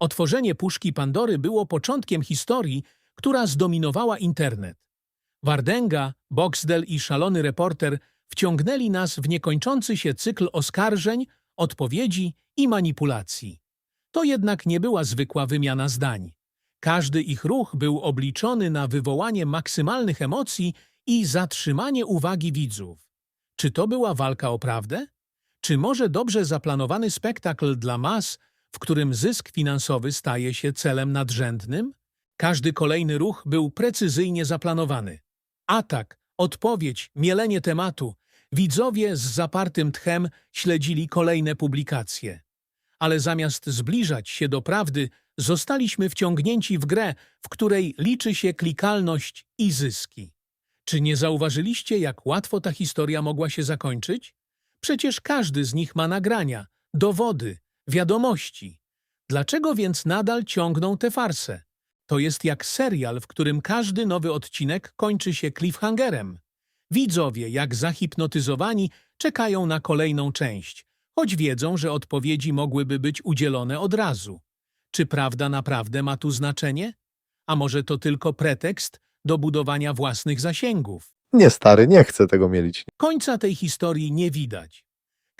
Otworzenie puszki Pandory było początkiem historii, która zdominowała internet. Wardenga, Boxdel i szalony reporter wciągnęli nas w niekończący się cykl oskarżeń, odpowiedzi i manipulacji. To jednak nie była zwykła wymiana zdań. Każdy ich ruch był obliczony na wywołanie maksymalnych emocji i zatrzymanie uwagi widzów. Czy to była walka o prawdę? Czy może dobrze zaplanowany spektakl dla mas, w którym zysk finansowy staje się celem nadrzędnym? Każdy kolejny ruch był precyzyjnie zaplanowany. Atak, odpowiedź, mielenie tematu. Widzowie z zapartym tchem śledzili kolejne publikacje. Ale zamiast zbliżać się do prawdy, zostaliśmy wciągnięci w grę, w której liczy się klikalność i zyski. Czy nie zauważyliście, jak łatwo ta historia mogła się zakończyć? Przecież każdy z nich ma nagrania, dowody, wiadomości. Dlaczego więc nadal ciągną tę farsę? To jest jak serial, w którym każdy nowy odcinek kończy się cliffhangerem. Widzowie, jak zahipnotyzowani, czekają na kolejną część, choć wiedzą, że odpowiedzi mogłyby być udzielone od razu. Czy prawda naprawdę ma tu znaczenie? A może to tylko pretekst do budowania własnych zasięgów? Nie stary, nie chcę tego mielić. Końca tej historii nie widać.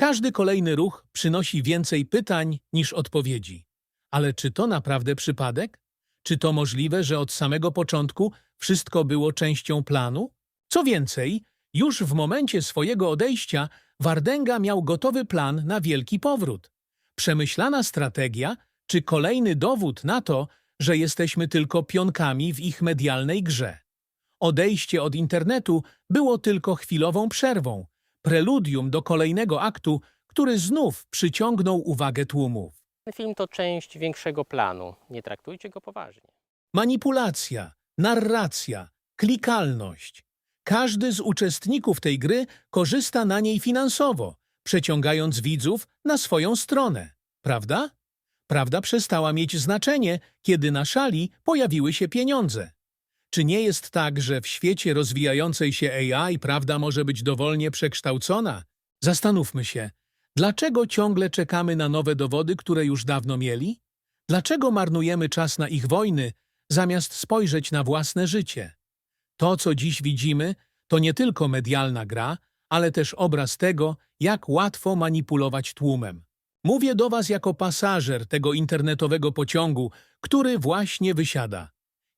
Każdy kolejny ruch przynosi więcej pytań niż odpowiedzi. Ale czy to naprawdę przypadek? Czy to możliwe, że od samego początku wszystko było częścią planu? Co więcej, już w momencie swojego odejścia Wardenga miał gotowy plan na wielki powrót. Przemyślana strategia czy kolejny dowód na to, że jesteśmy tylko pionkami w ich medialnej grze. Odejście od internetu było tylko chwilową przerwą, preludium do kolejnego aktu, który znów przyciągnął uwagę tłumów. Film to część większego planu. Nie traktujcie go poważnie. Manipulacja, narracja, klikalność. Każdy z uczestników tej gry korzysta na niej finansowo, przeciągając widzów na swoją stronę. Prawda? Prawda przestała mieć znaczenie, kiedy na szali pojawiły się pieniądze. Czy nie jest tak, że w świecie rozwijającej się AI prawda może być dowolnie przekształcona? Zastanówmy się, dlaczego ciągle czekamy na nowe dowody, które już dawno mieli? Dlaczego marnujemy czas na ich wojny, zamiast spojrzeć na własne życie? To, co dziś widzimy, to nie tylko medialna gra, ale też obraz tego, jak łatwo manipulować tłumem. Mówię do Was jako pasażer tego internetowego pociągu, który właśnie wysiada.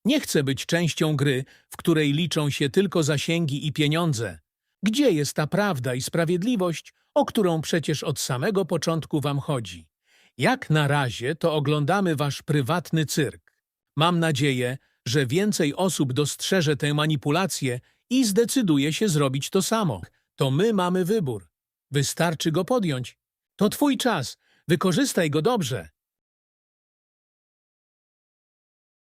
Nie chcę być częścią gry, w której liczą się tylko zasięgi i pieniądze. Gdzie jest ta prawda i sprawiedliwość, o którą przecież od samego początku Wam chodzi? Jak na razie to oglądamy Wasz prywatny cyrk. Mam nadzieję, że więcej osób dostrzeże tę manipulację i zdecyduje się zrobić to samo. To my mamy wybór. Wystarczy go podjąć. To Twój czas. Wykorzystaj go dobrze.